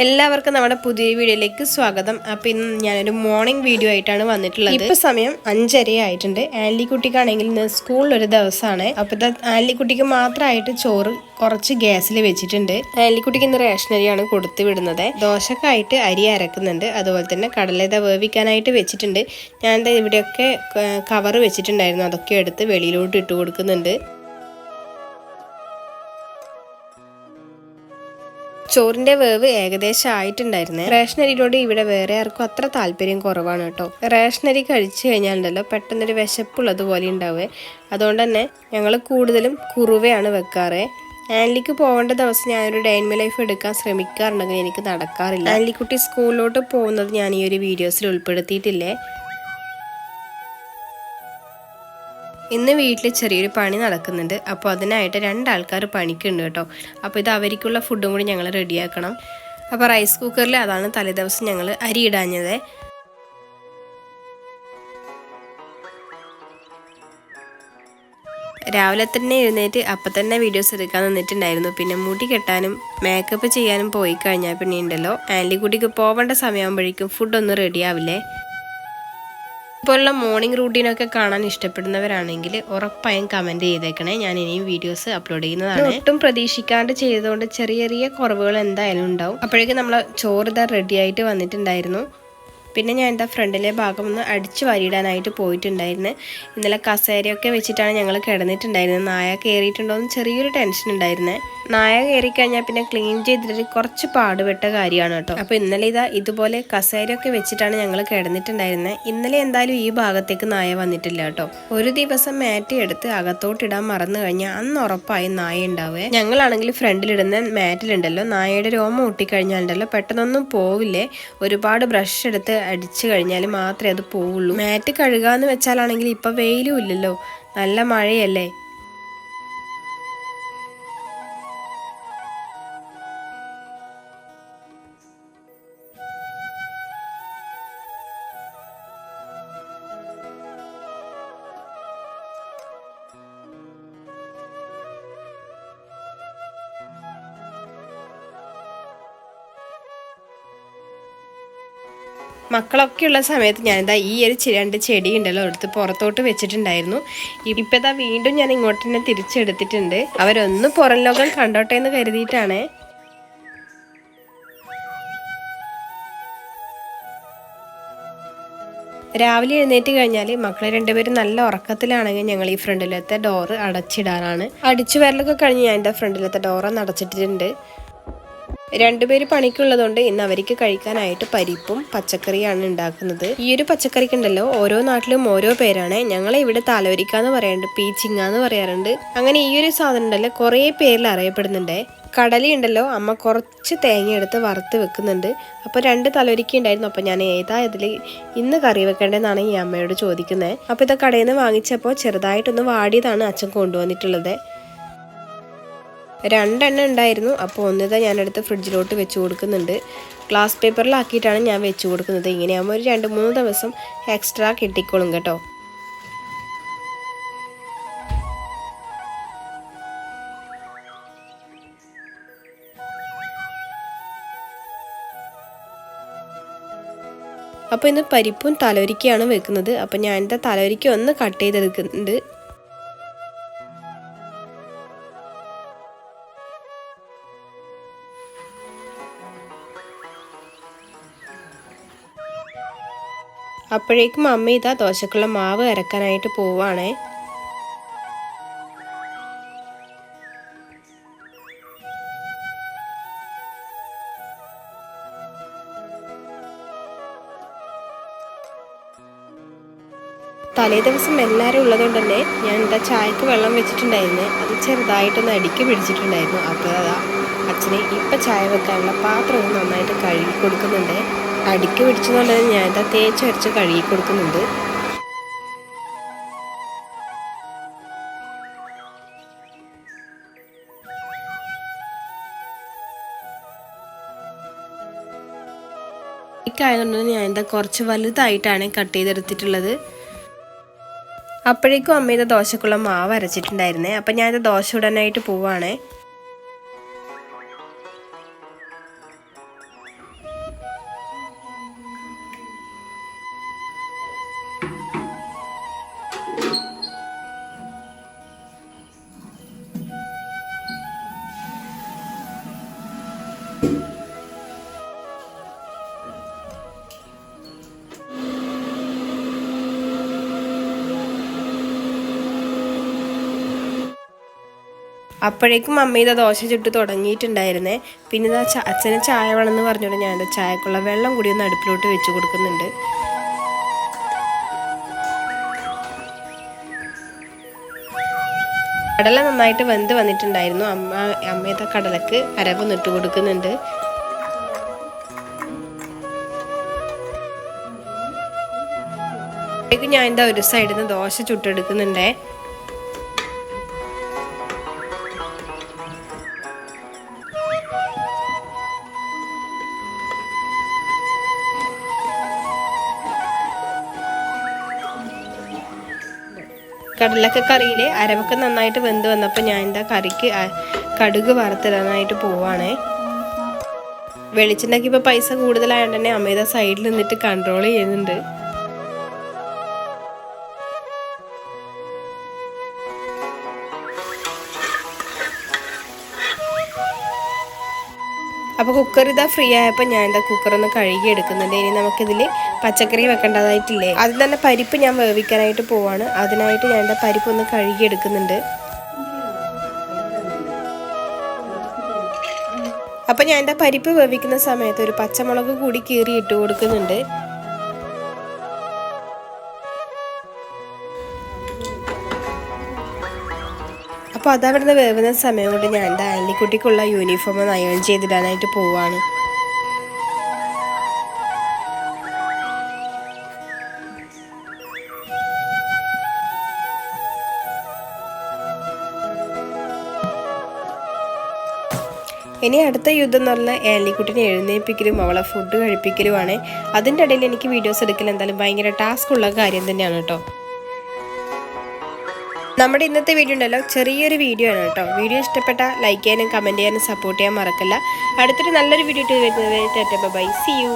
എല്ലാവർക്കും നമ്മുടെ പുതിയ വീഡിയോയിലേക്ക് സ്വാഗതം. അപ്പം ഇന്ന് ഞാനൊരു മോർണിംഗ് വീഡിയോ ആയിട്ടാണ് വന്നിട്ടുള്ളത്. ഇപ്പോൾ സമയം അഞ്ചര ആയിട്ടുണ്ട്. ആൻലിക്കുട്ടിക്കാണെങ്കിൽ ഇന്ന് സ്കൂളിൽ ഒരു ദിവസമാണ് അപ്പം ഇത് ആൻലിക്കുട്ടിക്ക് മാത്രമായിട്ട് ചോറ് കുറച്ച് ഗ്യാസിൽ വെച്ചിട്ടുണ്ട്. ആൻലിക്കുട്ടിക്ക് ഇന്ന് റേഷനരിയാണ് കൊടുത്തു വിടുന്നത്. ദോശക്കായിട്ട് അരി അരക്കുന്നുണ്ട്. അതുപോലെ തന്നെ കടലേത വേവിക്കാനായിട്ട് വെച്ചിട്ടുണ്ട്. ഞാൻ ഇവിടെയൊക്കെ കവർ വെച്ചിട്ടുണ്ടായിരുന്നു. അതൊക്കെ എടുത്ത് വെളിയിലോട്ട് ഇട്ട് കൊടുക്കുന്നുണ്ട്. ചോറിന്റെ വേവ് ഏകദേശം ആയിട്ടുണ്ടായിരുന്നേ. റേഷനരിയോട് ഇവിടെ വേറെ ആർക്കും അത്ര താല്പര്യം കുറവാണ് കേട്ടോ. റേഷനരി കഴിച്ചു കഴിഞ്ഞാലുണ്ടല്ലോ പെട്ടെന്നൊരു വിശപ്പുള്ളത് ഉണ്ടാവേ അതുകൊണ്ട് തന്നെ ഞങ്ങൾ കൂടുതലും കുറുവയാണ് വെക്കാറ്. ആൻലിക്ക് പോകേണ്ട ദിവസം ഞാനൊരു ഡൈൻമി ലൈഫ് എടുക്കാൻ ശ്രമിക്കാറുണ്ടെങ്കിൽ എനിക്ക് നടക്കാറില്ല. ആൻലിക്കുട്ടി സ്കൂളിലോട്ട് പോകുന്നത് ഞാൻ ഈ ഒരു വീഡിയോസിൽ ഉൾപ്പെടുത്തിയിട്ടില്ലേ? ഇന്ന് വീട്ടിൽ ചെറിയൊരു പണി നടക്കുന്നുണ്ട്. അപ്പോൾ അതിനായിട്ട് രണ്ടാൾക്കാർ പണിക്കുണ്ട് കേട്ടോ. അപ്പോൾ ഇത് അവർക്കുള്ള ഫുഡും കൂടി ഞങ്ങൾ റെഡിയാക്കണം അപ്പോൾ റൈസ് കുക്കറിൽ അതാണ് തലേദിവസം ഞങ്ങൾ അരി ഇടാഞ്ഞത്. രാവിലെ തന്നെ എഴുന്നേറ്റ് അപ്പം തന്നെ വീഡിയോസ് എടുക്കാൻ നിന്നിട്ടുണ്ടായിരുന്നു. പിന്നെ മുടി കെട്ടാനും മേക്കപ്പ് ചെയ്യാനും പോയി കഴിഞ്ഞാൽ പിന്നെ ഉണ്ടല്ലോ. ആൻലിക്കുട്ടിക്ക് പോവേണ്ട സമയമാകുമ്പോഴേക്കും ഫുഡൊന്നും റെഡി ആവില്ലേ? ഇപ്പോഴുള്ള മോർണിംഗ് റൂട്ടീനൊക്കെ കാണാൻ ഇഷ്ടപ്പെടുന്നവരാണെങ്കിൽ ഉറപ്പായും കമന്റ് ചെയ്തേക്കണേ. ഞാൻ ഇനിയും വീഡിയോസ് അപ്ലോഡ് ചെയ്യുന്നതാണ്. ഒട്ടും പ്രതീക്ഷിക്കാണ്ട് ചെയ്തതുകൊണ്ട് ചെറിയ ചെറിയ കുറവുകൾ എന്തായാലും ഉണ്ടാവും. അപ്പോഴേക്കും നമ്മൾ ചോറ് ഇതാ റെഡി ആയിട്ട് വന്നിട്ടുണ്ടായിരുന്നു. പിന്നെ ഞാൻ എന്താ ഫ്രണ്ടിലെ ഭാഗം ഒന്ന് അടിച്ചു വാരിയിടാനായിട്ട് പോയിട്ടുണ്ടായിരുന്നു. ഇന്നലെ കസേരയൊക്കെ വെച്ചിട്ടാണ് ഞങ്ങൾ കിടന്നിട്ടുണ്ടായിരുന്നത്. നായ കയറിയിട്ടുണ്ടോ എന്ന് ചെറിയൊരു ടെൻഷൻ ഉണ്ടായിരുന്നേ. നായ കയറി കഴിഞ്ഞാൽ പിന്നെ ക്ലീൻ ചെയ്തിട്ട് കുറച്ച് പാടുപെട്ട കാര്യമാണ് കേട്ടോ. അപ്പോൾ ഇന്നലെ ഇതാ ഇതുപോലെ കസേരയൊക്കെ വെച്ചിട്ടാണ് ഞങ്ങൾ കിടന്നിട്ടുണ്ടായിരുന്നത്. ഇന്നലെ എന്തായാലും ഈ ഭാഗത്തേക്ക് നായ വന്നിട്ടില്ല കേട്ടോ. ഒരു ദിവസം മാറ്റ് എടുത്ത് അകത്തോട്ടിടാൻ മറന്നു കഴിഞ്ഞാൽ അന്ന് ഉറപ്പായി നായ ഉണ്ടാവുക. ഞങ്ങളാണെങ്കിൽ ഫ്രണ്ടിലിടുന്ന മാറ്റിലുണ്ടല്ലോ. നായയുടെ രോമം ഒട്ടിക്കഴിഞ്ഞാലുണ്ടല്ലോ. പെട്ടെന്നൊന്നും പോവില്ലേ? ഒരുപാട് ബ്രഷ് എടുത്ത് അടിച്ചു കഴിഞ്ഞാൽ മാത്രമേ അത് പോവുള്ളൂ. മാറ്റ് കഴുകാന്ന് വെച്ചാലാണെങ്കിൽ ഇപ്പം വെയിലും ഇല്ലല്ലോ. നല്ല മഴയല്ലേ? മക്കളൊക്കെ ഉള്ള സമയത്ത് ഞാനിതാ ഈ ഒരു രണ്ട് ചെടി ഉണ്ടല്ലോ എടുത്ത് പുറത്തോട്ട് വെച്ചിട്ടുണ്ടായിരുന്നു. ഇപ്പം ഇതാ വീണ്ടും ഞാൻ ഇങ്ങോട്ട് തന്നെ തിരിച്ചെടുത്തിട്ടുണ്ട്. അവരൊന്ന് പുറം ലോകം കണ്ടോട്ടെ എന്ന് കരുതിയിട്ടാണ്. രാവിലെ എഴുന്നേറ്റ് കഴിഞ്ഞാൽ മക്കളെ രണ്ടുപേരും നല്ല ഉറക്കത്തിലാണെങ്കിൽ ഞങ്ങൾ ഈ ഫ്രണ്ടിലത്തെ ഡോറ് അടച്ചിടാനാണ് അടിച്ചു വരലൊക്കെ കഴിഞ്ഞ് ഞാൻ എന്റെ ഫ്രണ്ടിലത്തെ ഡോറൊന്ന് അടച്ചിട്ടിട്ടുണ്ട്. രണ്ടുപേര് പണിക്കുള്ളതുകൊണ്ട് ഇന്ന് അവർക്ക് കഴിക്കാനായിട്ട് പരിപ്പും പച്ചക്കറിയാണ് ഉണ്ടാക്കുന്നത്. ഈ ഒരു പച്ചക്കറിക്ക് ഉണ്ടല്ലോ ഓരോ നാട്ടിലും ഓരോ പേരാണ്. ഞങ്ങളെ ഇവിടെ തലോരിക്ക എന്ന് പറയാറുണ്ട് പീച്ചിങ്ങ എന്ന് പറയാറുണ്ട്. അങ്ങനെ ഈ ഒരു സാധനം ഉണ്ടല്ലോ കുറേ പേരിൽ അറിയപ്പെടുന്നുണ്ട്. കടലി ഉണ്ടല്ലോ അമ്മ കുറച്ച് തേങ്ങ എടുത്ത് വറുത്ത് വെക്കുന്നുണ്ട്. അപ്പോൾ രണ്ട് തലവരിക്ക ഉണ്ടായിരുന്നു അപ്പോൾ ഞാൻ ഏതാ ഇതിൽ ഇന്ന് കറി വെക്കേണ്ടതെന്നാണ് ഈ അമ്മയോട് ചോദിക്കുന്നത്. അപ്പോൾ ഇത് കടയിൽ നിന്ന് വാങ്ങിച്ചപ്പോൾ ചെറുതായിട്ടൊന്ന് വാടിയതാണ് അച്ഛൻ കൊണ്ടുവന്നിട്ടുള്ളത്. രണ്ടെണ്ണം ഉണ്ടായിരുന്നു. അപ്പോൾ ഒന്നിതാ ഞാനെടുത്ത് ഫ്രിഡ്ജിലോട്ട് വെച്ച് കൊടുക്കുന്നുണ്ട്. ഗ്ലാസ് പേപ്പറിലാക്കിയിട്ടാണ് ഞാൻ വെച്ച് കൊടുക്കുന്നത്. ഇങ്ങനെയാകുമ്പോൾ ഒരു രണ്ട് മൂന്ന് ദിവസം എക്സ്ട്രാ കിട്ടിക്കോളും കേട്ടോ. അപ്പോൾ ഇന്ന് പരിപ്പും തലവരിക്കയാണ് വെക്കുന്നത്. അപ്പോൾ ഞാൻ എന്റെ തലവരിക്ക ഒന്ന് കട്ട് ചെയ്തെടുക്കുന്നുണ്ട്. അപ്പോഴേക്കും അമ്മ ഇതാ ദോശക്കുള്ള മാവ് ഇറക്കാനായിട്ട് പോവാണേ തലേ ദിവസം എല്ലാവരും ഉള്ളതുകൊണ്ട് തന്നെ ഞാൻ എന്താ ചായക്ക് വെള്ളം വെച്ചിട്ടുണ്ടായിരുന്നു. അത് ചെറുതായിട്ടൊന്ന് അടുക്കി പിടിച്ചിട്ടുണ്ടായിരുന്നു. അപ്പോൾ അതാ അച്ഛനെ ഇപ്പം ചായ വെക്കാനുള്ള പാത്രം ഒന്ന് നന്നായിട്ട് കഴുകി കൊടുക്കുന്നുണ്ട്. അടുക്കി പിടിച്ചതുകൊണ്ട് ഞാൻ തേച്ച് തേച്ചരച്ച് കഴുകി കൊടുക്കുന്നുണ്ട്. ആയതുകൊണ്ട് ഞാൻ എന്താ കുറച്ച് വലുതായിട്ടാണ് കട്ട് ചെയ്തെടുത്തിട്ടുള്ളത്. അപ്പോഴേക്കും അമ്മയുടെ ദോശക്കുള്ള മാവ് അരച്ചിട്ടുണ്ടായിരുന്നേ. അപ്പം ഞാനിത് ദോശ ഇടാനായിട്ട് പോവാണേ. അപ്പോഴേക്കും അമ്മ ഇത് ദോശ ചുട്ട് തുടങ്ങിയിട്ടുണ്ടായിരുന്നേ. പിന്നെ ഇതാ അച്ഛന് ചായ വേണമെന്ന് പറഞ്ഞുകൊണ്ട് ഞാൻ എന്താ ചായക്കുള്ള വെള്ളം കൂടി ഒന്ന് അടുപ്പിലോട്ട് വെച്ച് കൊടുക്കുന്നുണ്ട്. കടല നന്നായിട്ട് വെന്ത് വന്നിട്ടുണ്ടായിരുന്നു. അമ്മ അമ്മയത്തെ കടലക്ക് അരവ് ഇട്ട് കൊടുക്കുന്നുണ്ട്. ഞാൻ എന്താ ഒരു സൈഡിൽ നിന്ന് ദോശ ചുട്ടെടുക്കുന്നുണ്ടേ. കടലക്ക കറിയിൽ അരവൊക്കെ നന്നായിട്ട് വെന്ത് വന്നപ്പോൾ ഞാൻ എന്താ കറിക്ക് കടുക് വറുത്തിടാനായിട്ട് പോവാണേ. വെളിച്ചെണ്ണയ്ക്ക് ഇപ്പോൾ പൈസ കൂടുതലായതുകൊണ്ട് തന്നെ അമ്മയുടെ സൈഡിൽ നിന്നിട്ട് കൺട്രോൾ ചെയ്യുന്നുണ്ട്. അപ്പോൾ കുക്കർ ഇതാ ഫ്രീ ആയപ്പോൾ ഞാൻ എന്താ കുക്കർ ഒന്ന് കഴുകി എടുക്കുന്നുണ്ട്. ഇനി നമുക്കിതിൽ പച്ചക്കറി വെക്കേണ്ടതായിട്ടില്ലേ? അതിൽ തന്നെ പരിപ്പ് ഞാൻ വേവിക്കാനായിട്ട് പോവാണ്. അതിനായിട്ട് ഞാൻ എന്താ പരിപ്പ് ഒന്ന് കഴുകി എടുക്കുന്നുണ്ട്. അപ്പോൾ ഞാൻ എന്റെ പരിപ്പ് വേവിക്കുന്ന സമയത്ത് ഒരു പച്ചമുളക് കൂടി കീറി ഇട്ട് കൊടുക്കുന്നുണ്ട്. അപ്പോൾ അതവിടുന്ന് വേവുന്ന സമയം കൊണ്ട് ഞാൻ എന്റെ ആന്റിക്കുട്ടിക്കുള്ള യൂണിഫോം ഒന്ന് അയൺ ചെയ്തിടാനായിട്ട് പോവാണ്. ഇനി അടുത്ത യുദ്ധം എന്ന് പറഞ്ഞാൽ ഏലിക്കുട്ടിനെ എഴുന്നേൽപ്പിക്കലും അവളെ ഫുഡ് കഴിപ്പിക്കലുമാണ്. അതിന്റെ ഇടയിൽ എനിക്ക് വീഡിയോസ് എടുക്കൽ എന്തായാലും ഭയങ്കര ടാസ്ക് ഉള്ള കാര്യം തന്നെയാണ് കേട്ടോ. നമ്മുടെ ഇന്നത്തെ വീഡിയോ ഉണ്ടല്ലോ ചെറിയൊരു വീഡിയോ ആണ് കേട്ടോ. വീഡിയോ ഇഷ്ടപ്പെട്ട ലൈക്ക് ചെയ്യാനും കമന്റ് ചെയ്യാനും സപ്പോർട്ട് ചെയ്യാൻ മറക്കല്ല. അടുത്തൊരു നല്ലൊരു വീഡിയോ ഇട്ട് വരുന്നത് ബൈ സി യു